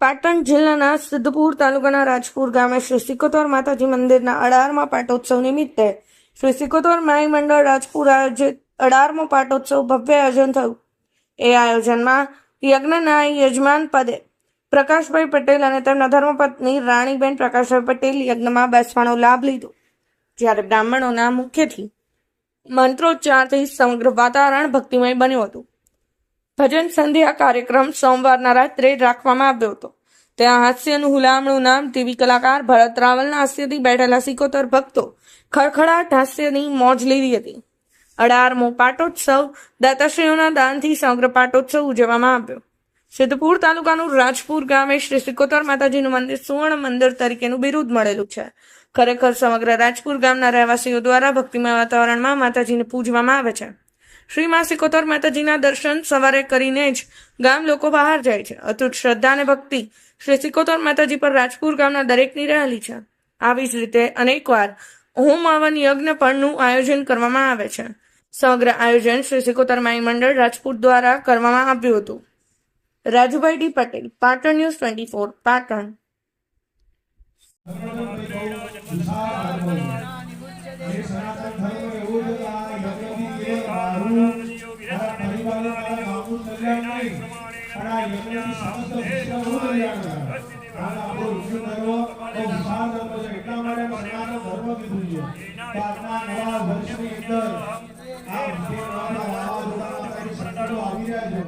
પાટણ જિલ્લાના સિદ્ધપુર તાલુકાના રાજપુર ગામે શ્રી સિકોતોર માતાજી મંદિરના અઢારમા પાટોત્સવ નિમિત્તે શ્રી સિકોતોર માઈ મંડળ રાજપુર આયોજિત અઢારમો પાટોત્સવ ભવ્ય આયોજન થયું. એ આયોજનમાં યજ્ઞના યજમાન પદે પ્રકાશભાઈ પટેલ અને તેમના ધર્મપત્ની રાણીબેન પ્રકાશભાઈ પટેલ યજ્ઞમાં બેસવાનો લાભ લીધો. જ્યારે બ્રાહ્મણોના મુખ્યથી મંત્રોચ્ચારથી સમગ્ર વાતાવરણ ભક્તિમય બન્યું હતું. ભજન સંધ્યા કાર્યક્રમ સોમવારના રાત્રે રાખવામાં આવ્યો હતો. ત્યાં હાસ્યનું હુલામણું નામ ટીવી કલાકાર ભરત રાવલના હાસ્યથી બેઠેલા સિકોતર ભક્તો ખડખડાટ હાસ્યની મોજ લીધી હતી. અઢારમો પાટોત્સવ દાતાશ્રીઓના દાનથી સમગ્ર પાટોત્સવ ઉજવવામાં આવ્યો. સિદ્ધપુર તાલુકાનું રાજપુર ગામે શ્રી સિકોતર માતાજીનું મંદિર સુવર્ણ મંદિર તરીકેનું બિરુદ મળેલું છે. ખરેખર સમગ્ર રાજપુર ગામના રહેવાસીઓ દ્વારા ભક્તિમય વાતાવરણમાં માતાજીને પૂજવામાં આવે છે. શ્રી મા સિકોતર માતાજીના દર્શન સવારે કરીને જ ગામ લોકો બહાર જાય છે. અતૂટ શ્રદ્ધા અને ભક્તિ શ્રી સિકોતર માતાજી પર રાજપુર ગામના દરેકની રહેલી છે. આવી જ રીતે અનેકવાર હોમ હવન યજ્ઞ પણનું આયોજન કરવામાં આવે છે. સમગ્ર આયોજન શ્રી સિકોતર માઈ મંડળ રાજપુત દ્વારા કરવામાં આવ્યું હતું. Rajubhai D Patel, Patan news twenty four, Patan. ધર્મ બહુ વિશાળ ધર્મ છે. એટલા માટે સનાતન ધર્મ કીધું છે. આજના આ